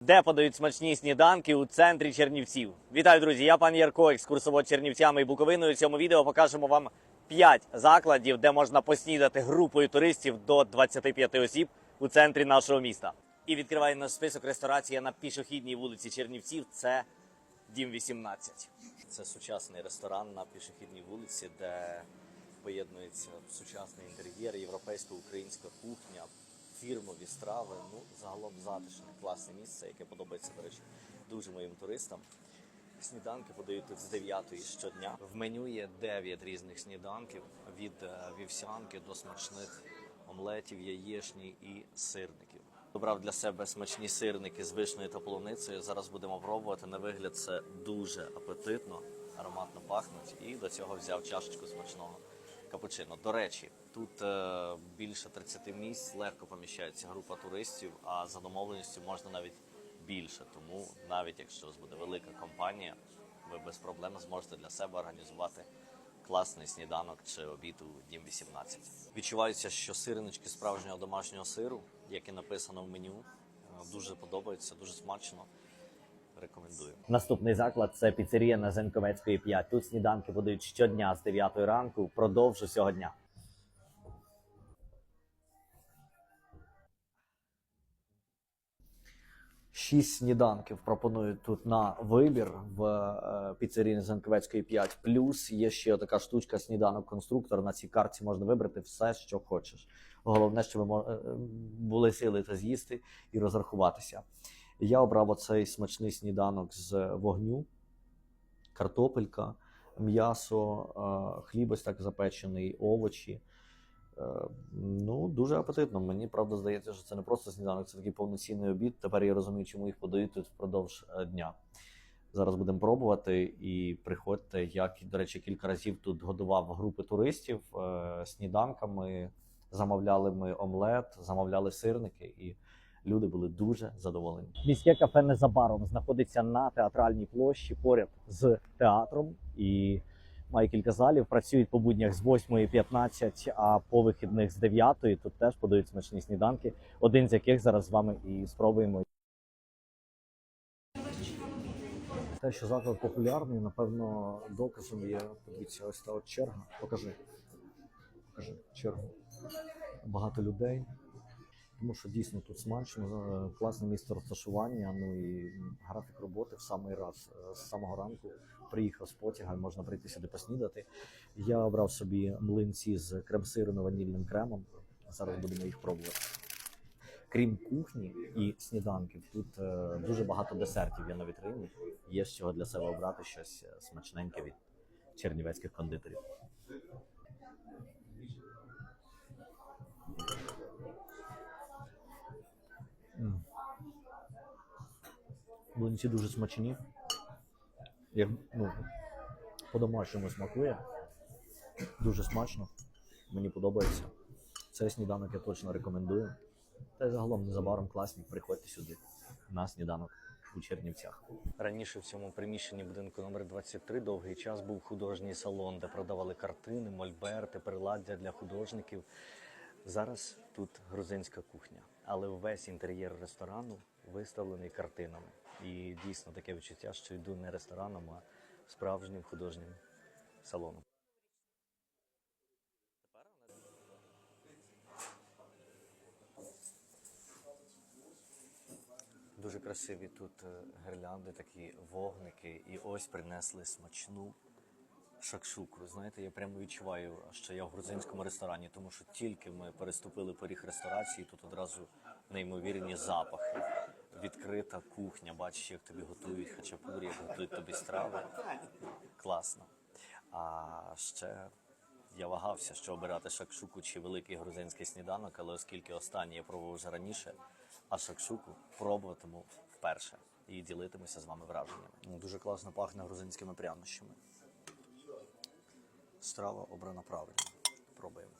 де подають смачні сніданки у центрі Чернівців. Вітаю, друзі! Я пан Ярко, екскурсовод Чернівцями і Буковиною. У цьому відео покажемо вам 5 закладів, де можна поснідати групою туристів до 25 осіб у центрі нашого міста. І відкриває наш список ресторація на пішохідній вулиці Чернівців. Це Дім 18. Це сучасний ресторан на пішохідній вулиці, де поєднується сучасний інтер'єр, європейська українська кухня, фірмові страви. Ну, загалом затишне, класне місце, яке подобається, до речі, дуже моїм туристам. Сніданки подають тут з 9 щодня. В меню є 9 різних сніданків від е, вівсянки до смачних омлетів, яєчні і сирників. Добрав для себе смачні сирники з вишнею та полуницею. Зараз будемо пробувати. На вигляд це дуже апетитно, ароматно пахнуть. І до цього взяв чашечку смачного капучино. До речі, тут е, більше 30 місць, легко поміщається група туристів, а за домовленістю можна навіть більше. Тому навіть якщо у вас буде велика компанія, ви без проблем зможете для себе організувати класний сніданок чи обід у Дім 18. Відчувається, що сирнички справжнього домашнього сиру, як і написано в меню, е, дуже подобаються, дуже смачно. Рекомендую. Наступний заклад це піцерія на Зенковецької 5. Тут сніданки подають щодня з 9 ранку впродовж усього дня. Шість сніданків пропонують тут на вибір в е, піцерії Зенковецької 5. Плюс є ще така штучка сніданок конструктор. На цій карті можна вибрати все, що хочеш. Головне, щоб е, були сили та з'їсти і розрахуватися. Я обрав оцей смачний сніданок з вогню, картопелька, м'ясо, е, хліб ось так запечений, овочі. Е, Ну, дуже апетитно. Мені правда здається, що це не просто сніданок, це такий повноцінний обід. Тепер я розумію, чому їх подають тут впродовж е, дня. Зараз будемо пробувати і приходьте. Я, до речі, кілька разів тут годував групи туристів сніданками. Замовляли ми омлет, замовляли сирники, і люди були дуже задоволені. Міське кафе незабаром знаходиться на театральній площі поряд з театром і має кілька залів. Працюють по буднях з 8.15, а по вихідних з 9. Тут теж подають смачні сніданки. Один з яких зараз з вами і спробуємо. Те, що заклад популярний, напевно, доказом є. Подивіться, ось та от черга. Покажи. Покажи чергу. Багато людей. Тому що дійсно тут смачно, е, класне місце розташування. Ну і графік роботи в самий раз. Е, З самого ранку приїхав з потяга, можна прийти сюди поснідати. Я обрав собі млинці з крем-сиром і ванільним кремом. Зараз будемо їх пробувати. Крім кухні і сніданків, тут е, дуже багато десертів є на вітрині. Є з чого для себе обрати щось е, смачненьке від чернівецьких кондитерів. Млинці дуже смачні. Як, ну, по-домашньому смакує. Дуже смачно. Мені подобається. Цей сніданок я точно рекомендую. Та й загалом незабаром класні. Приходьте сюди на сніданок у Чернівцях. Раніше в цьому приміщенні будинку номер 23 довгий час був художній салон, де продавали картини, мольберти, приладдя для художників. Зараз тут грузинська кухня, але весь інтер'єр ресторану виставлений картинами. І дійсно таке відчуття, що йду не рестораном, а справжнім художнім салоном. Дуже красиві тут е, гірлянди, такі вогники, і ось принесли смачну шакшуку. Знаєте, я прямо відчуваю, що я в грузинському ресторані, тому що тільки ми переступили поріг ресторації, тут одразу неймовірні запахи. Відкрита кухня, бачиш, як тобі готують хачапурі, як готують тобі страви. Класно. А ще я вагався, що обирати шакшуку чи великий грузинський сніданок, але оскільки останній я пробував вже раніше, а шакшуку пробуватиму вперше і ділитимуся з вами враженнями. Ну, Дуже класно пахне грузинськими прянощами. Страва обрана правильно. Пробуємо.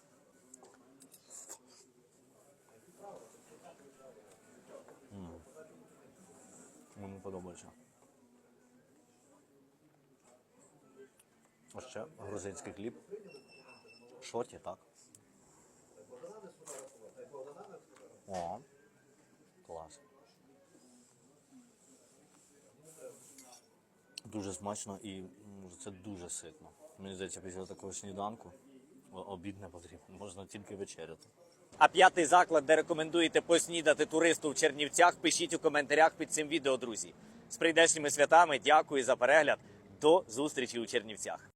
подобається. Ось ще грузинський хліб. Шоті, так. О, клас. Дуже смачно і це дуже ситно. Мені здається, після такого сніданку обід не потрібен, можна тільки вечеряти. А п'ятий заклад, де рекомендуєте поснідати туристу в Чернівцях, пишіть у коментарях під цим відео, друзі. З прийдешніми святами дякую за перегляд. До зустрічі у Чернівцях.